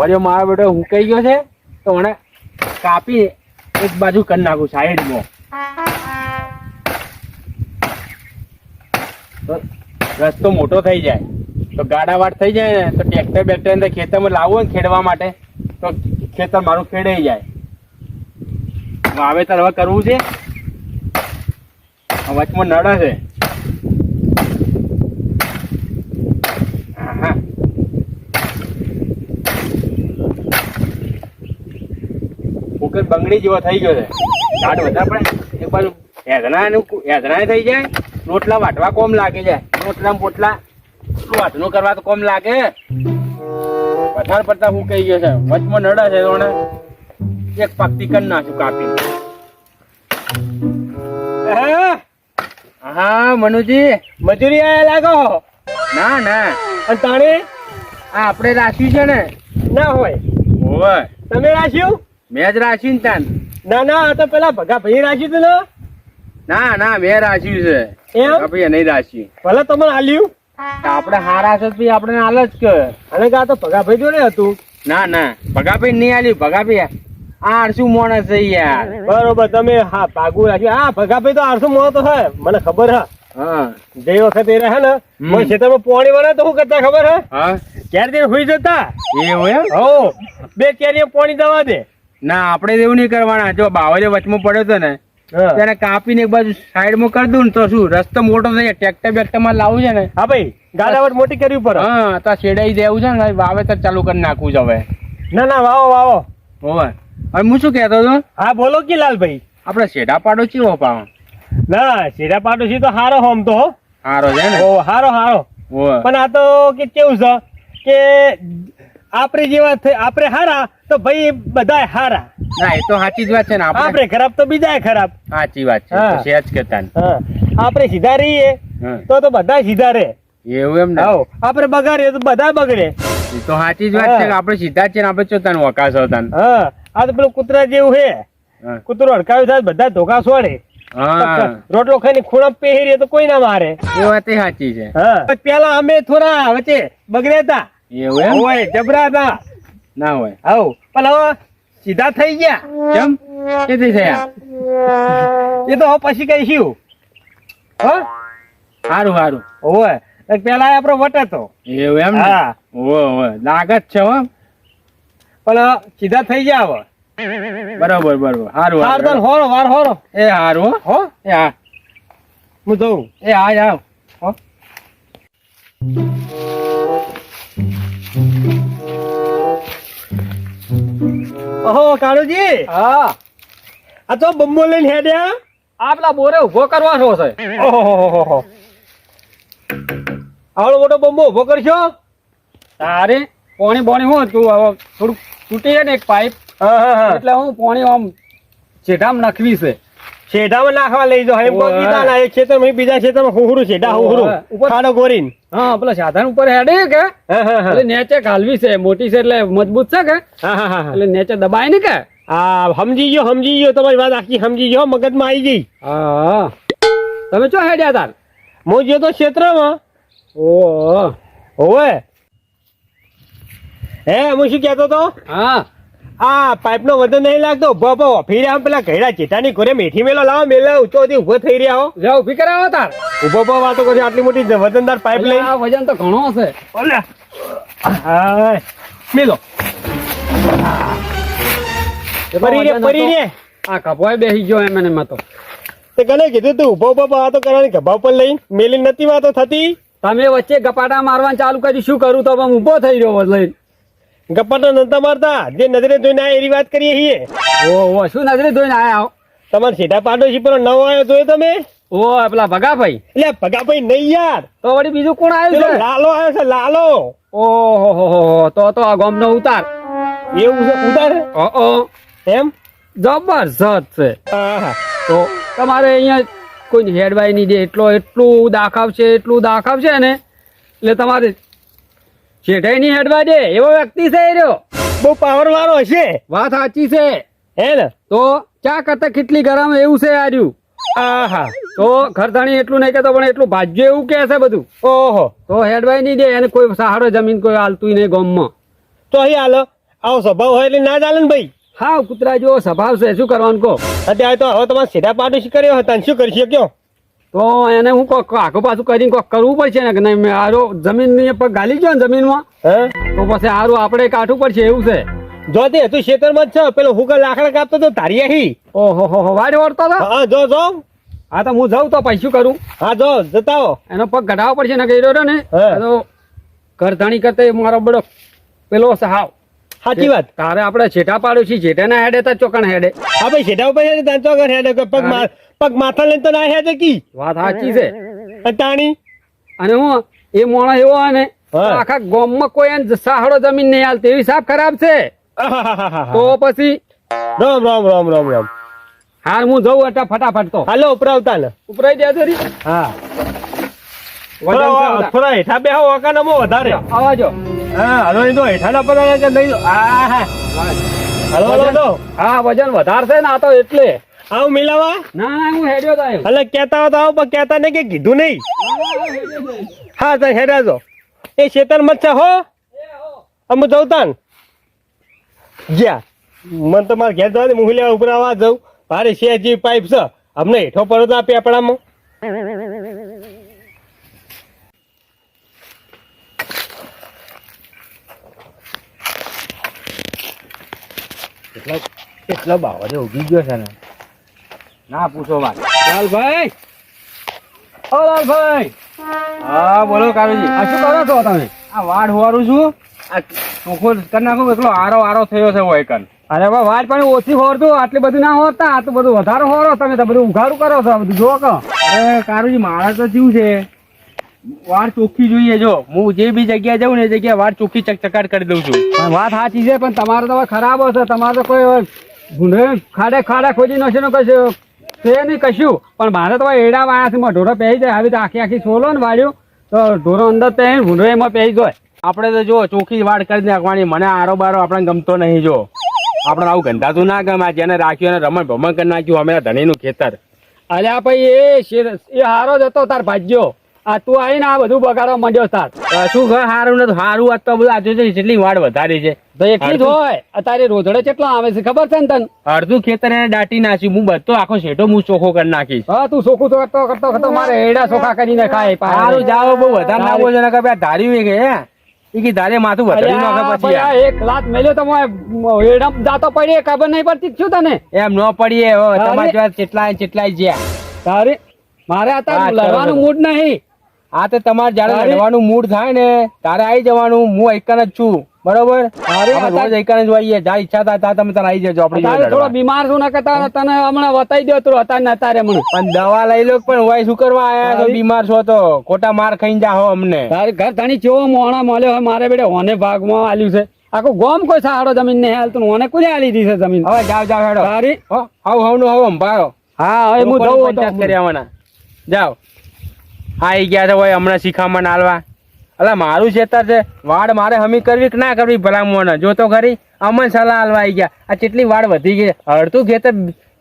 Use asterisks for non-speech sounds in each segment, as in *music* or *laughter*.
બાવળિયો મારો બેટો હુકાઈ ગયો છે, તો મને કાપી એક બાજુ કરી નાખું સાઈડમાં. તો રસ્તો મોટો થઈ જાય. તો ગાડાવાટ થઈ જાય ને, તો ટ્રેક્ટર બેક્ટર અંદર ખેતરમાં લાવવું ને ખેડવા માટે, તો ખેતર મારું ખેડાઈ જાય. વાવેતર હવે કરવું છે? વચમાં નડે છે. ઉકેલ બંગડી જેવો થઈ ગયો છે. ઝાડ વધારે પડે. એક બાજુ હેદના હેદના થઈ જાય. રોટલા વાટવા કોમ લાગે જાય રોટલા પોટલા. વાટનું કરવા તો કોમ લાગે? વધારે પડતા હું કહી ગયો છે. વચમાં નડે છે તો એને એક પક્તિ કરી નાખ્યું કાપી હા? મનુજી. મજૂરી આયા લાગો? ના ના. અને તાણે આ આપણે રાખ્યું છે ને? ના હોય. હોય. તમે રાખ્યું? મેં જ રાખ્યું ને તાન. ના ના આ તો પેલા ભગા ભાઈ રાખ્યું તું ના? ના મેં રાખ્યું છે. એમ? ભાઈ નહીં રાખ્યું. ભલે તમને આલ્યું. આપણે હારા છે ભાઈ ભઈ આપણે હાલ જ કે અને કે આ તો ભગા ભાઈ જોડે હતું. ના ના ભગાભાઈ નહીં આલ્યું. ભગાભાઈ આ આરસુ માણસ છે યાર. બરોબર તમે હા ભાગુ રાખ્યું. હા ભગા ભાઈ તો આરસુ મોં તો હે મને ખબર હે. હા. જે વખત એ રહે ને. મને ખેતરમાં પોણી વળે તો શું કરતા ખબર હે? હા. ક્યારે તે હુઈ જતા? એ હોય હો બે કેરીએ પોણી દવા દે. ના આપણે એવું નહીં કરવાના. જો બાવલે વચમાં પડ્યો તો ને તેને કાપીને એક બાજુ સાઈડમાં કરી દઉં ને તો શું રસ્તો મોટો થઈ ટ્રેક્ટર બેક્ટરમાં લાવવું છે ને. હા ભાઈ ગાડાવટ મોટી કરવી પડે. હા તો છેડાઈ દેવું છે ને વાવેતર ચાલુ કરી નાખવું છે હવે. ના ના વાવો વાવો. હોવે. હવે હું શું કહેતો હતો? હા બોલો કે લાલભાઈ આપણે શેઢા પાડો ચેવો પાવ ના શેડા પાડો છે તો હારો હોમ તો હો. સારો છે ને? ઓ હારો હારો. પણ આ તો કે કેવું છે કે આપણે જેવા આપણે હારા તો ભાઈ બધા હારા. ના એ તો સાચી જ વાત છે ને આપણે ખરાબ તો બીજા ખરાબ. સાચી વાત છે છે જ કહેતા આપણે સીધા રહીએ તો તો બધા સીધા રહે. એવું એમ ને? આપણે બગાડીએ તો બધા બગડે. એ તો સાચી જ વાત છે કે આપણે સીધા છે ને આપણે ચોતાનું વકાસ હોતા ને. હા. આ તો પેલું કૂતરા જેવું હા. કૂતરો અડકાવ્યો થાય બધા ધોકા સોડે. રોટલો ખાઈને ખૂણા પહેરીએ તો કોઈ ના મારે. એ વાત સાચી છે. હા. પેલા અમે થોડા વચ્ચે બગડ્યા હતા. એવું એમ? હોય જબરા હતા ના હોય. આવ. પણ હવે સીધા થઈ ગયા. કેમ? કેથી થયા? એ તો પછી પછી શું હો? સારું સારું હોય પેલા આપણો વટ હતો. એવું એમ હા. ઓ લાગત છે હો. પણ સીધા થઈ ગયા હવે. બરોબર બરોબર. સારું હાર. તો સારું હોરો વાર હોરો. એ સારું હો. હો? એ હા. હું જઉં. એ હા જાવ હો. ઓહો કાળુજી! હા. આ તો બમ્બો લઈને હેડ્યા આ પેલા બોરે ઊભો કરવાનો છે ઓહો આવડો મોટો બમ્બો ઊભો કરશો? તારે પોણી બોણી હું તું હવે થોડુંક તૂટી જાય ને એક પાઇપ. હા હા હા. એટલે હું પોણી આમ છેડામાં નાખવી છે. શેઢામાં નાખવા લઈ જાઓ. એમ કોઈ કીધા ના એક ખેતરમાં બીજા ખેતરમાં હુહરું શેઢા હુહરું. ખાડો ગોરીન. હા પેલા સાધન ઉપર હેડે કે? એટલે નેચે ઘાલવી છે મોટી છે એટલે મજબૂત છે કે? એટલે નેચે દબાય ને કે? હા સમજી ગયો સમજી ગયો તમારી વાત આખી સમજી ગયો મગજમાં આવી ગઈ. હા. તમે ચો હેડ્યા તાર? હું ગયો તો ક્ષેત્રમાં. ઓહો હોવે. હે હું શું કહેતો તો? હા. આ પાઇપ નો વજન નહીં લાગતો. ઊભો ઊભો. ફીરે આમ પેલા ઘેડા ચેટાની ઘરે મેઠી મેલો લાવો મેલા. ઊંચો થી ઊભો થઈ રહ્યા હો. જા ઊભી કરાવો તાર. ઊભો ઊભો વાતો કરી આટલી મોટી વજનદાર પાઇપ લઈ. આ વજન તો ઘણો છે હાય મેલો. પરી રે પરી રે. આ કપોય બેસી ગયો એમ એને મતો. તે કને કીધું તું ઊભો ઊભો વાતો કરવાની ગભા પર લઈ. મેલી નથી વાતો થતી. તમે વચ્ચે ગપાટા મારવાનું ચાલુ કર્યું. શું કરું તો? ઊભો થઈ રહ્યો લઈને. ગપ્પા તો નતા મારતા જે નજરે જોઈને આયા એની વાત કરીએ છીએ. ઓહો શું નજરે જોઈને આયા હો? તમારે સીધા પાડોશી પર નવો આવ્યો જોયો તમે? ઓ પેલા ભગાભાઈ. એટલે ભગાભાઈ નહીં યાર. તો વળી બીજું કોણ આવ્યું છે? લાલો આવ્યો છે લાલો. ઓહો હો તો તો આ ગામનો ઉતાર. એવું છે ઉતાર? ઓ એમ? જબરજસ્ત છે. તો તમારે અહીંયા કોઈ હેડવાય નહીં દે એટલો એટલું દાખવશે એટલું દાખવશે ને એટલે તમારે શેઠાઈ નહીં હેડવા દે એવો વ્યક્તિ છે એ રહ્યો. બહુ પાવર વાળો હશે. વાત સાચી છે. હે ને? તો ચા કરતા કેટલી ગરમ એવું છે આર્યું? આહા. તો ઘરધણી એટલું નહીં કહેતો પણ એટલું ભાજ્ય એવું કે છે બધું. ઓહો. તો હેડવાય નહીં દે એને કોઈ સહારો જમીન કોઈ હાલતું નહીં ગામમાં. તો અહીં હાલો. આવો સ્વભાવ હોય એટલે ના ચાલે ને ભાઈ. હા કૂતરા જેવો સ્વભાવ છે શું કરવાનું કહો? અત્યારે તો હવે તમારે સીધા પાડો શી કર્યો હતા શું કરી શક્યો તો એને હું કોક આખું પાછું કરીને કોક કરવું પડશે ને કે નહીં મેં આરો જમીન પગ ગાલી ગયો ને જમીનમાં હે? તો પછી આરો આપણે કાઢવું પડશે એવું છે. જો તે તું ખેતરમાં જ છે. પેલો હુકર લાકડા કાપતો તો તારી અહીં ઓહો હો હો વાડ વળતો હતો? હા જો જો. હા તો હું જાઉં તો પૈસું કરું? હા જો જતા એનો પગ ઘટાડવો પડશે ને કહી રહ્યો ને? તો કરધાણી કરતે મારો બડો પેલો સાવ. સાચી વાત. તારે આપણે છેટા પાડ્યું છે છેટાના હેડે તો ચોકણ હેડે. હા ભાઈ ઉપર છે તાર ચોકણ હેડે. પગ પગ માથા લઈને તો ના હેડે કી? વાત સાચી છે. અટાણી અને હું એ મોણો એવો હોય ને તો આખા ગોમમાં કોઈ એને સાહડો જમીન નહીં હાલતી. એવી સાફ ખરાબ છે. તો પછી રામ રામ રામ રામ રામ. હાર હું જઉં એટલે ફટાફટ તો. હાલો ઉપરાવતા ને. ઉપરાઈ દે હા. થોડા હેઠા બે વધારે. આવાજો હા હાલો એ તો હેઠાના પરાણે કે નહીં આ હા. હાલો હાલો હાલો. હા વજન વધારશે ને આ તો એટલે. આવ મિલાવા? ના ના હું હેડ્યો તો આવ્યો. એટલે કેતા હતા આવ પણ કેતા નહીં કે કીધું નહીં. હા તો હેડાજો એ શેતર મત છે હો. અમે જવતા ને જ્યાં મને તો મારે ઘેર જવા દે હું લેવા ઉપર આવવા જઉં. મારે છે જે પાઇપ છે. અમને હેઠો પડો પેપડામાં એટલો એટલો બાવળે ઉગી ગયો છે ને. ના પૂછો વાત. લાલભાઈ! ઓ લાલભાઈ! હા બોલો કારુજી આ શું કરો છો તમે? આ વાડ હોવારું છું. આ ચોખ્ખો કરી નાખું એટલો આરો આરો થયો છે હોય કન અરે બા વાત પણ ઓછી હોરતું આટલી બધું ના હોત આ તો બધું વધારે હોરો તમે તો બધું ઉઘાડું કરો છો બધું જો કહો. અરે કારુજી મારા તો જીવ છે. વાડ ચોખ્ખી જોઈએ જો. હું જે બી જગ્યાએ જાઉં ને એ જગ્યાએ વાડ ચોખ્ખી ચકચકાટ કરી દઉં છું. વાત સાચી છે પણ તમારે તો ખરાબ હશે તમારે તો કોઈ ભૂંડે ખાડે ખાડા ખોજી નશે ને કશું છે નહીં કશું પણ મારે તો એડા વાયાથી ઢોરો પહેરી જાય. આવી તો આખી આખી સોલો ને વાળ્યું તો ઢોરો અંદર પહેરી ભૂંડો એમાં પહેરી જાય. આપણે તો જો ચોખ્ખી વાડ કરી નાખવાની. મને આરો બારો આપણને ગમતો નહીં જો આપણે આવું ગંધાતું ના ગમે. જેને રાખ્યું એને રમણ ભમણ કરી નાખ્યું. અમે ધણીનું ખેતર. અલ્યા ભાઈ એ શેર- એ હારો જ હતો તાર ભાજ્યો. આ તું આવીને આ બધું બગાડવા માંડ્યો તાર. શું ઘર સારું નથી? સારું આજ તો બધું આજે જેટલી વાડ વધારી છે. તો એટલી જ હોય. અત્યારે રોજડે કેટલા આવે છે? ખબર છે ને તને? અડધું ખેતર એને દાટી નાખ્યું. હું બધો આખો શેઠો હું ચોખ્ખો કરી નાખીશ. હા તું ચોખ્ખું તો કરતો કરતો કરતો મારે એડા સોખા કરીને ખાય સારું જાઓ બહુ વધારે ના બોલજો નકર પેલા ધાર્યું એ કે હે કે ધારે માથું વધારી નાખે પછી એક લાત મેલ્યો તો મોય એડમ જાતો પડી ખબર નહીં પડતી શું તને? એમ ન પડીએ તમારી જોડે કેટલાય જ્યાં. તારે મારે અત્યારે લડવાનું મૂડ નહીં. આ તો તમારે જયારે તારે? મૂડ થાય ને તારે આવી જવાનું. હું એકન જ છું. બરોબર? તારે રોજ એકન જ હોઈએ. જ્યાં ઈચ્છા થાય ત્યાં તમે તારે આવી જજો આપણી થોડો બીમાર છું ને તને તને હમણાં બતાવી દો તું અત્યારે ને અત્યારે મને. પણ દવા લઈ લો પણ હોય શું કરવા આયા છો? બીમાર છો તો ખોટા માર ખાઈને જાઓ અમને. તારે ઘર ધણી ચેવો મોણા મળ્યો હોય મારે બેડે ઓને ભાગમાં આલ્યું છે. આખું ગોમ કોઈ સારો જમીન ને હાલતું ઓને કોને આલી દીધી છે જમીન? હવે જાવ જાવ હેડો. તારી હો, હાવ હાવનું હાવ અંભારો હા હવે પંચાયત કરી આવવાના. જાઓ. આઈ ગયા છે હોય હમણાં શીખવામાં આલવા. અલા, મારું ખેતર છે, વાડ મારે હમી કરવી કે ના કરવી ભલામણ? જો તો ખરી, અમન સલાહ આલવા આવી ગયા. આ કેટલી વાડ વધી ગઈ અડધું ખેતર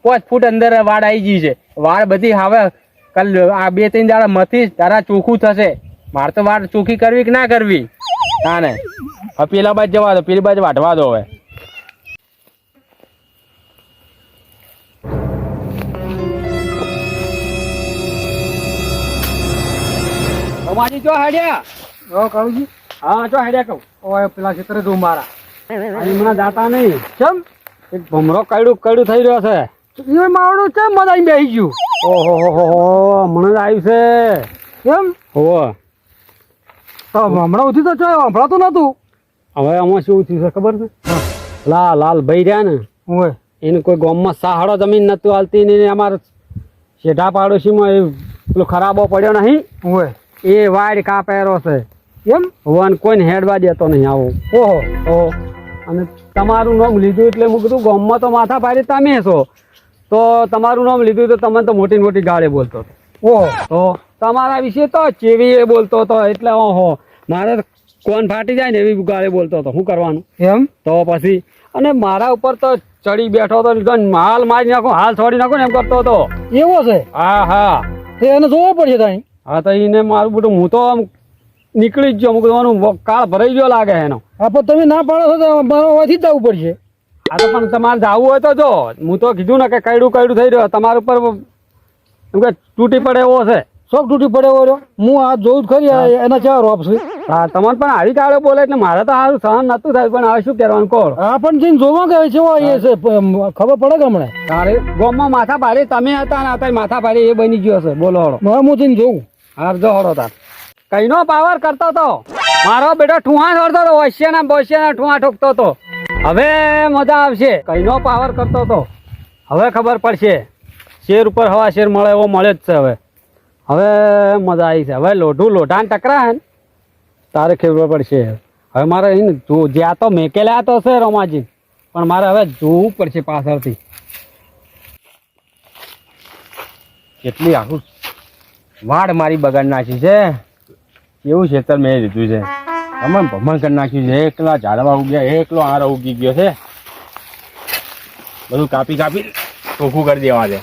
પાંચ ફૂટ અંદર વાડ આવી ગઈ છે. વાડ બધી હવે કાલ આ બે ત્રણ દાડા મથી તારા ચોખ્ખું થશે. મારે તો વાડ ચોખ્ખી કરવી કે ના કરવી? હા ને. હવે પેલા બાજ જવા દો, પેલી બાજુ વાટવા દો હવે. અમારી જો હેડ્યા. ઓ કાળુજી. હા જો હેડ્યા કહું. ઓય પેલા ક્ષેત્ર જો મારા. અહીં હમણાં જાતા નહીં. કેમ? એક ભમરો કડું કડું થઈ રહ્યો છે. એ મારું કેમ મજા આવી બેસી ગયું? ઓહો હો હો હો હમણાં જ આવ્યું છે. કેમ? હોવો તો હમણાં ઉઠી તો ચો હમણાં નતું હવે આમાં શું થયું છે ખબર છે? લા લાલ ભાઈ રહ્યા ને. હોય એને કોઈ ગામમાં સહાડો જમીન નતું હાલતી ને અમારે શેઢા પાડોશીમાં એ પેલો ખરાબો પડ્યો નહીં. હોય એ વાડ કાપેરો છે. એમ? વન કોઈને હેડવા દેતો નહીં આવું. ઓહો ઓહો. અને તમારું નામ લીધું એટલે હું કીધું ગામમાં તો માથા પાડી તમે છો. તો તમારું નામ લીધું તો તમને તો મોટી મોટી ગાળે બોલતો હતો. ઓહો તો તમારા વિશે તો ચેવી એ બોલતો હતો. એટલે ઓહો મારે કોણ ફાટી જાય ને એવી ગાળે બોલતો હતો. શું કરવાનું? એમ? તો પછી અને મારા ઉપર તો ચડી બેઠો હતો હાલ મારી નાખો હાલ છોડી નાખો ને એમ કરતો હતો. એવો છે? હા હા. એને જોવો પડશે ત્યાં હા તો એને મારું બધું હું તો આમ નીકળી જ ગયો. અમુક તમારું કાળ ભરાઈ ગયો લાગે એનો. હા પણ તમે ના પાડો છો તો મારે જ જવું પડશે. હા તો પણ તમારે જવું હોય તો જો. હું તો કીધું ને કે કયડું કયડું થઈ રહ્યો. તમારા ઉપર એમ કે તૂટી પડે એવો છે. શોખ તૂટી પડે એવો રહ્યો? હું આ જોઉં જ ખરી એના ચાર રોપ છું હા તમારે પણ આવી કાળે બોલે એટલે મારે તો સારું સહન નતું થાય. પણ હવે શું કરવાનું કહો? હા પણ જઈને જોવા કે છે એ છે. ખબર પડે કે હમણાં? તારે ગોમમાં માથા ભારે તમે હતા ને અત્યારે માથા ભારે એ બની ગયો છે. બોલો હવે હું જઈને જોઉં. હાર જો હળો તાર. કઈનો પાવર કરતો તો. મારો બેટો ઠુવા છોડતો તો વૈશ્ય ને બસ્ય ને ઠુવા ઠોકતો તો. હવે મજા આવશે. કઈનો પાવર કરતો તો. હવે ખબર પડશે. શેર ઉપર હવા શેર મળે એવો મળે જ છે હવે. હવે મજા આવી છે. હવે લોઢું લોઢાને ટકરાય ને. તારે ખબર પડશે. હવે મારે જો, જ્યાં તો મેકેલા તો છે રોમાજી. પણ મારે હવે જોવું પડશે પાછળથી. કેટલી આખું વાડ મારી બગાડ નાખી છે. એવું ખેતર મેં લીધું છે. અમે ભમણ કરી નાખ્યું છે. એકલા ઝાડવા ઉગ્યા એકલો આરો ઉગી ગયો છે. બધું કાપી કાપી ચોખ્ખું કરી દેવા છે.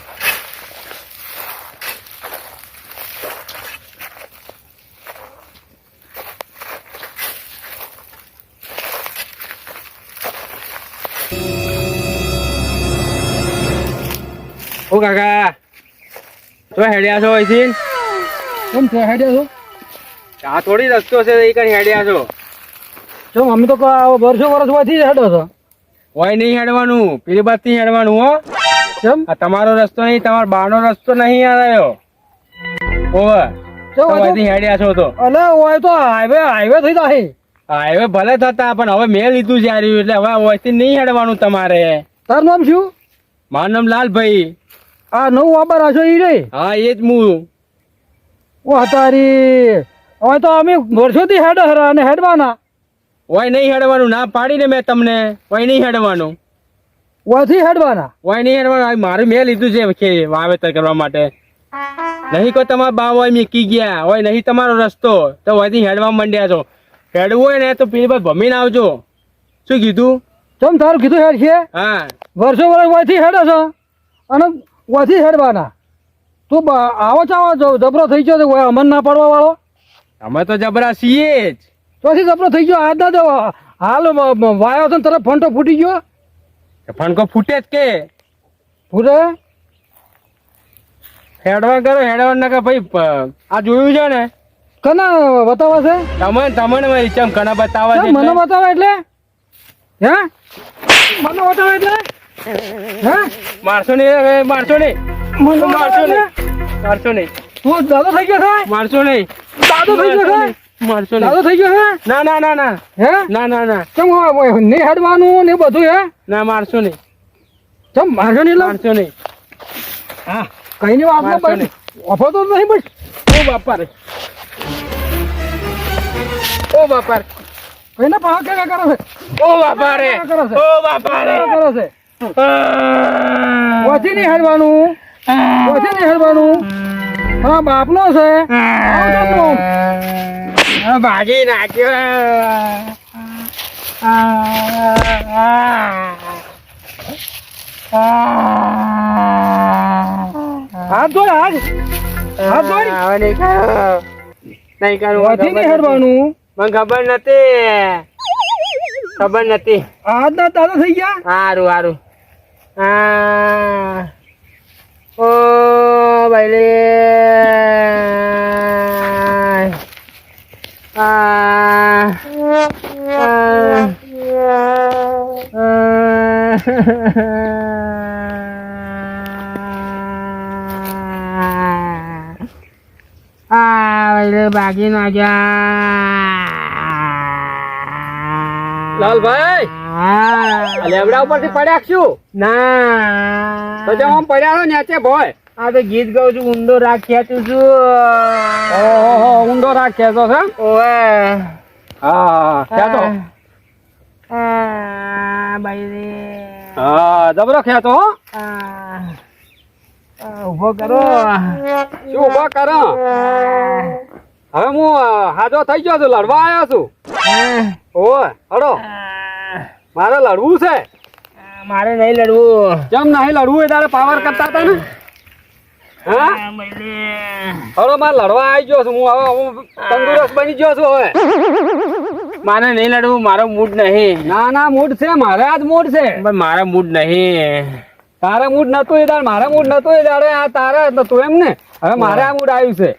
ઓ કાકા, તો હેડ્યા છો અહીંથી? કેમ છો? હેડ્યા છો આ થોડી રસ્તો છે એ કઈ હેડ્યા છો? જો અમે તો વર્ષો વર્ષ જ હેડો છો. હોય નહીં હેડવાનું પેલી બાદથી હેડવાનું હો. કેમ? આ તમારો રસ્તો નહીં તમારો બાનો રસ્તો નહીં આવ્યો. ઓવે કેમ તો અહીંથી હેડ્યા છો તો. અલે હોય તો હાઈવે હાઈવે થઈ જાય હાઈવે ભલે થતા પણ હવે મેં લીધું છે આ રહ્યું એટલે હવે અહીંથી નહીં હેડવાનું તમારે. તારું નામ શું? મારું નામ લાલભાઈ. આ નવું વાપર હશો ઈ રે? હા એ જ હું ઓ તારી હવે તો અમે વર્ષોથી હેડ હરા અને હેડવાના. નહીં હેડવાનું ના પાડીને મેં તમને. નહીં હેડવાનું. ઓથી હેડવાના? નહીં હેડવાનું મારું મેં લીધું છે વાવેતર કરવા માટે. નહીં કોઈ તમારા બા હોય મીકી ગયા. હોય નહીં તમારો રસ્તો. તો હોયથી હેડવા માંડ્યા છો. હેડવું હોય ને તો પેલી બાદ ભમીને આવજો. શું કીધું? તમ તારું કીધું હેડ છે હા. વર્ષો વર્ષ ઓથી હેડો છો અને ઓથી હેડવાના. તું આવો ચાવો જબરો થઈ ગયો તો અમન ના પાડવા વાળો? અમે તો જબરા છીએ જ. પછી જબરો થઈ ગયો આજ ના હાલ વાયો છે તરફ ફંટો ફૂટી ગયો. ફણકો ફૂટે જ કે? ફૂટે? હેડવા કરો હેડવા ના કે ભાઈ આ જોયું છે ને? કના બતાવે છે? તમને તમને મારી ચમ કના બતાવે છે મને. બતાવે એટલે? હે? મને બતાવે એટલે? હે? મારશો નહીં મારશો નહીં. મને મારશો નહીં? મારશો નહીં. તું દાદો થઈ ગયો છે? મારશો નહીં. દાદો થઈ ગયો છે? મારશો દાદો થઈ ગયો હે ના ના ના ના. હે? ના ના ના. કેમ? હેડવાનું ને બધું હે? ના મારશો નહીં. ચમ મારશો નહીં મારશો નહીં. હા. કઈ નહીં વાત મારશો બસ ઓફો તો નહીં બસ ઓ બાપા રે ઓ બાપા રે કઈને પાહા કે કરે છે? ઓ બાપા રે કરે છે? ઓ બાપા રે કરો છે. ઓથી નહીં હેડવાનું. ઓથી નહીં હેડવાનું? હા બાપનો છે. ભાગી નાખ્યો. હાથ હવે નહીં કરું નહીં હેડવાનું. મને ખબર નથી. ખબર નથી. હાથ ના દાદા થઈ ગયા? સારું સારું હા ô bảy liền. À à à. À bảy liền, bà kia nói cho. Lol vậy લેબડા ઉપરથી પડ્યા શું? ના. પછી હું પડ્યા નેચે ભોય. આ તો ગીત ગાઉં છું ઊંડો રાખ્યા તું છું. ઓહો ઊંડો રાખ્યા છો છે ઓએ હા આ ભાઈ રે. હા જબરો હો? આ આ કરો. શું ઊભો કરો? હવે હું હાજો થઈ ગયો છું લડવા આવ્યો છું. ઓ હડો. મારે લડવું છે. મારે નહીં લડવું. જેમ નહીં લડવું એ તારે પાવર કરતા હતા ને? હા? હળો મારે લડવા આવી ગયો છું. હું હવે હું તંદુરસ્ત બની ગયો છું હવે. મારે નહીં લડવું મારો મૂડ નહીં. ના ના મૂડ છે. મારે આજ મૂડ છે. પણ મારા મૂડ નહીં. તારા મૂડ નતું એ દાડ મારા મૂડ નતું એ દાડે આ તારા નતું એમ ને? હવે મારે આ મૂડ આવ્યું છે.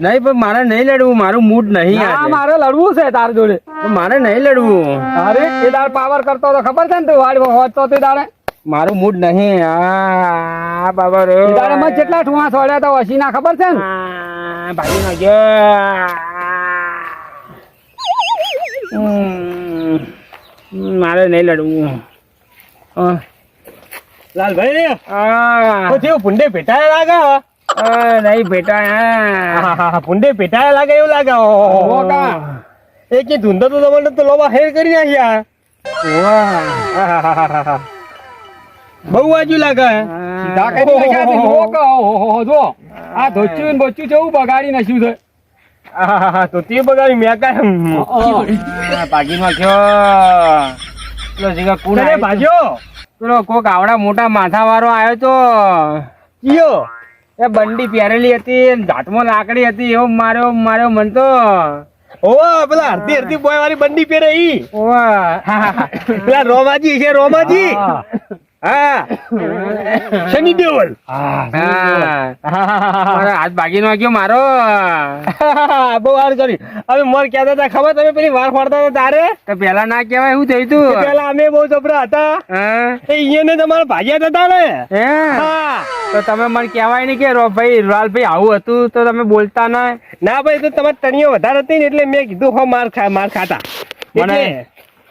નહીં પણ મારે નહીં લડવું મારું મૂડ નહીં ના આજે. મારે લડવું છે તાર જોડે. મારે નહીં લડવું. અરે એ દાડ પાવર કરતો તો ખબર છે ને તું વાડ હોતો તે દાડે મારું મૂડ નહીં. આ બાબા રે. તારે મત જેટલા ઠુવા છોડ્યા તો વસીના ખબર છે ને? ભાઈ ભાગી નાખ્યો મારે નહીં લડવું. લાલભાઈ રે હા પછી ભૂંડે ભેટાયા લાગે નહીં ભેટાયા પુંડે ભેટાયા લાગે એવું લાગે. કા. એ કે ધૂંધો તો તમને તો લોબા હેર કરી નાખ્યા. બહુ આજુ લાગે જો. આ ધોચ્યું ને છે એવું બગાડી નાખ્યું છે. તો તે બગાડી મેં કાંઈ આ, ભાગી નાખ્યો પેલો જીગા કુણ? ભાજ્યો. પેલો કોક આવડા મોટા માથા વાળો આવ્યો તો? કયો? એ બંડી પહેરેલી હતી જાટમાં લાકડી હતી એવો માર્યો માર્યો મન તો ઓવા પેલા હરતી હરતી બોય વાળી બંડી પહેરે ઈ. ઓવા. *laughs* પેલા રોમાજી છે રોમાજી. હા. શનિ દેવલ. હાથ ભાગી નાખ્યો મારો. બહુ વાર કરી હવે મર કહેતા હતા ખબર તમે પેલી વાર ફોડતા હતા તારે? તો પેલા ના કેવાય શું થયું તું? પેલા અમે બહુ જબરા હતા. હા? ને તમારા ભાગ્યા હતા ને. તો તમે મને કહેવાય નહીં કે ભાઈ ભાઈ આવું હતું તો તમે બોલતા ના ના ભાઈ તો તમારી તણીઓ વધારે હતી ને એટલે મેં કીધું હો માર ખા માર ખાતા. મને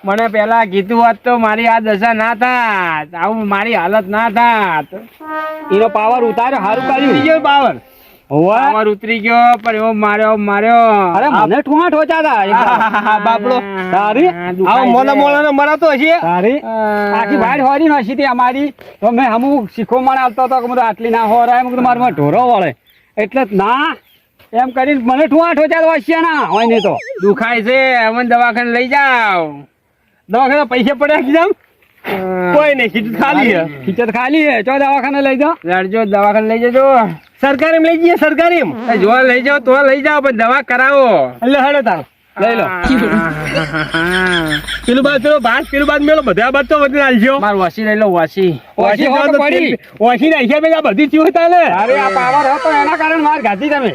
મને પેલા કીધું હોત તો મારી આ દશા ના થાત. આવું મારી હાલત ના થાત. એનો પાવર ઉતાર્યો હારું કર્યું. ગયો પાવર પાવર ઉતરી ગયો પણ એવો માર્યો માર્યો. અરે મને ઠુવા ઠોચા હતા બાપડો. તારી? આવો મોલા મોલા મરાતો હશે. તારી? આખી વાડ હોરી નો હતી અમારી. તો મેં અમુક મને આવતો હતો કે મને આટલી ના હોરાય મને કીધું મારે ઢોરો વળે. એટલે જ ના એમ કરીને મને ઠુવા ઠોચા હશે ના હોય નહીં તો. દુખાય છે અમને દવાખાને લઈ જાઓ. દવાખાના પૈસા પડ્યા કીધા કોઈ નહીં ખીચત ખાલી છે. ખીચત ખાલી હે ચો દવાખાને લઈ જાઓ. લડજો દવાખાને લઈ જજો. સરકારી લઈ જઈએ સરકારી જો લઈ જાઓ તો લઈ જાઓ પણ દવા કરાવો. એટલે હડે તાર. લઈ લો. પેલું બાદ પેલો ભાત પેલું બાદ મેલો બધા બાદ તો વધી નાખજો માર વસી લઈ લો વસી. પેલા બધી ચીવ તાલે અરે આ પાવર હતો એના કારણે માર ગાધી તમે.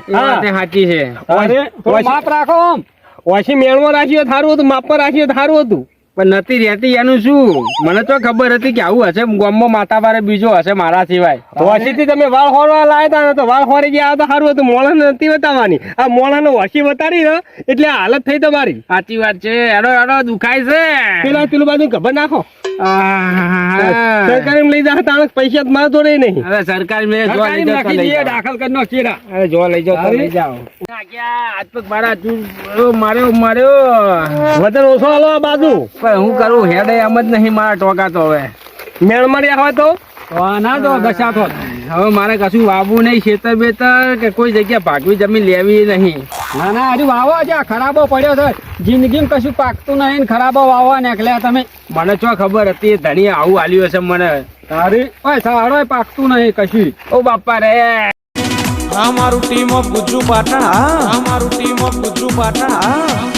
એ સાચી છે. અરે માપ રાખો આમ. મેળમાં રાખ્યો થારું હતું માપમાં રાખ્યો થારું હતું. પણ નથી રહેતી એનું શું? મને તો ખબર હતી કે આવું હશે ગામમાં માતા બારે બીજો હશે મારા સિવાય. ઓછી થી તમે વાળ ખોરવા લાયા તા તો વાળ ખોરી ગયા તો સારું હતું મોણા નથી બતાવવાની. આ મોણા ને ઓછી બતાડી ને એટલે હાલત થઈ તમારી. સાચી વાત છે. એડો એડો દુખાય છે. પેલા પેલું બાજુ ખબર નાખો. સરકારી લઈ જા તાણે પૈસા મારા જોડે નહીં. હવે સરકાર લઈ. દાખલ કરી નો અરે જો લઈ જાઓ લઈ જાઓ. હાથ પગ મારા માર્યો માર્યો. વજન ઓછો હાલો આ બાજુ. પણ હું કરું? હેડે એમ જ નહીં મારા ટોકા તો હવે. મેળ મળ્યા હોય તો? ના તો દશા તો. હવે મારે કશું વાવવું નહીં ખેતર બેતર કે કોઈ જગ્યા ભાગવી જમીન લેવી નહીં. ના ના હજુ વાવો છે ખરાબો પડ્યો છે. જિંદગીમાં કશું પાકતું નહીં ખરાબો વાવવા નીકળ્યા તમે. મને ચો ખબર હતી ધણી આવું આલ્યું હશે મને. તારી? ઓય સારો પાકતું નહીં કશું. ઓ બાપા રે. આ મારું ટીમ ઓફ ગુજ્જુ પાટણ અમારું ટીમ ઓફ ગુજ્જુ પાટણ